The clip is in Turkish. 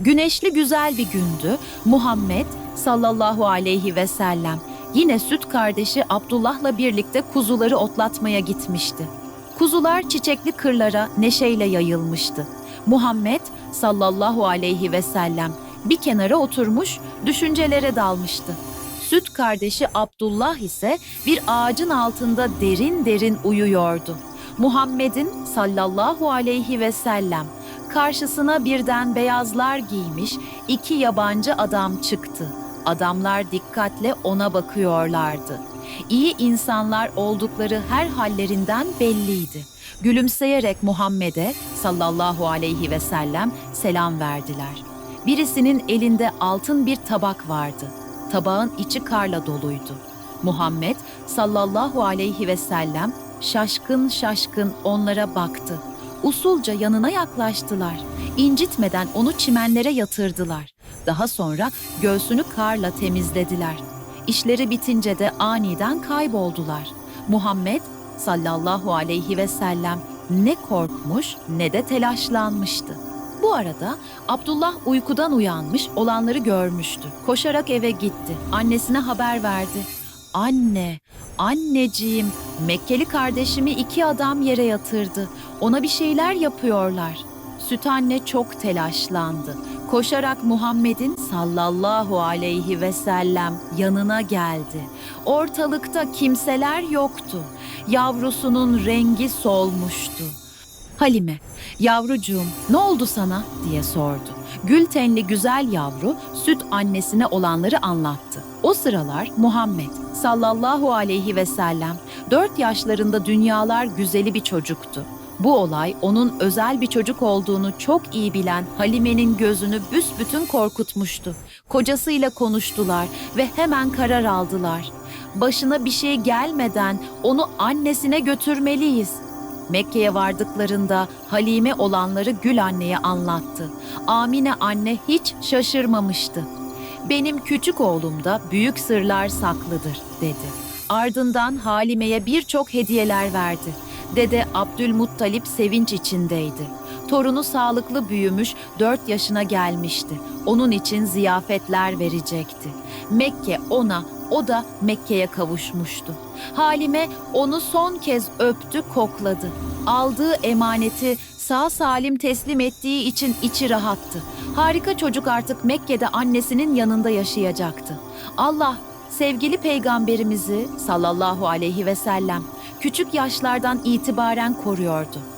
Güneşli güzel bir gündü. Muhammed sallallahu aleyhi ve sellem yine süt kardeşi Abdullah'la birlikte kuzuları otlatmaya gitmişti. Kuzular çiçekli kırlara neşeyle yayılmıştı. Muhammed sallallahu aleyhi ve sellem bir kenara oturmuş düşüncelere dalmıştı. Süt kardeşi Abdullah ise bir ağacın altında derin derin uyuyordu. Muhammed'in sallallahu aleyhi ve sellem karşısına birden beyazlar giymiş iki yabancı adam çıktı. Adamlar dikkatle ona bakıyorlardı. İyi insanlar oldukları her hallerinden belliydi. Gülümseyerek Muhammed'e sallallahu aleyhi ve sellem selam verdiler. Birisinin elinde altın bir tabak vardı. Tabağın içi karla doluydu. Muhammed sallallahu aleyhi ve sellem şaşkın şaşkın onlara baktı. Usulca yanına yaklaştılar. İncitmeden onu çimenlere yatırdılar. Daha sonra göğsünü karla temizlediler. İşleri bitince de aniden kayboldular. Muhammed sallallahu aleyhi ve sellem ne korkmuş ne de telaşlanmıştı. Bu arada Abdullah uykudan uyanmış olanları görmüştü. Koşarak eve gitti. Annesine haber verdi. Anne, anneciğim, Mekkeli kardeşimi iki adam yere yatırdı. Ona bir şeyler yapıyorlar. Süt anne çok telaşlandı. Koşarak Muhammed'in sallallahu aleyhi ve sellem yanına geldi. Ortalıkta kimseler yoktu. Yavrusunun rengi solmuştu. Halime, yavrucuğum ne oldu sana diye sordu. Gül tenli güzel yavru süt annesine olanları anlattı. O sıralar Muhammed sallallahu aleyhi ve sellem dört yaşlarında dünyalar güzeli bir çocuktu. Bu olay onun özel bir çocuk olduğunu çok iyi bilen Halime'nin gözünü büsbütün korkutmuştu. Kocasıyla konuştular ve hemen karar aldılar. Başına bir şey gelmeden onu annesine götürmeliyiz. Mekke'ye vardıklarında Halime olanları Gül anneye anlattı. Amine anne hiç şaşırmamıştı. Benim küçük oğlumda büyük sırlar saklıdır dedi. Ardından Halime'ye birçok hediyeler verdi. Dede Abdülmuttalip sevinç içindeydi. Torunu sağlıklı büyümüş, dört yaşına gelmişti. Onun için ziyafetler verecekti. Mekke ona, o da Mekke'ye kavuşmuştu. Halime onu son kez öptü, kokladı. Aldığı emaneti sağ salim teslim ettiği için içi rahattı. Harika çocuk artık Mekke'de annesinin yanında yaşayacaktı. Allah sevgili peygamberimizi sallallahu aleyhi ve sellem küçük yaşlardan itibaren koruyordu.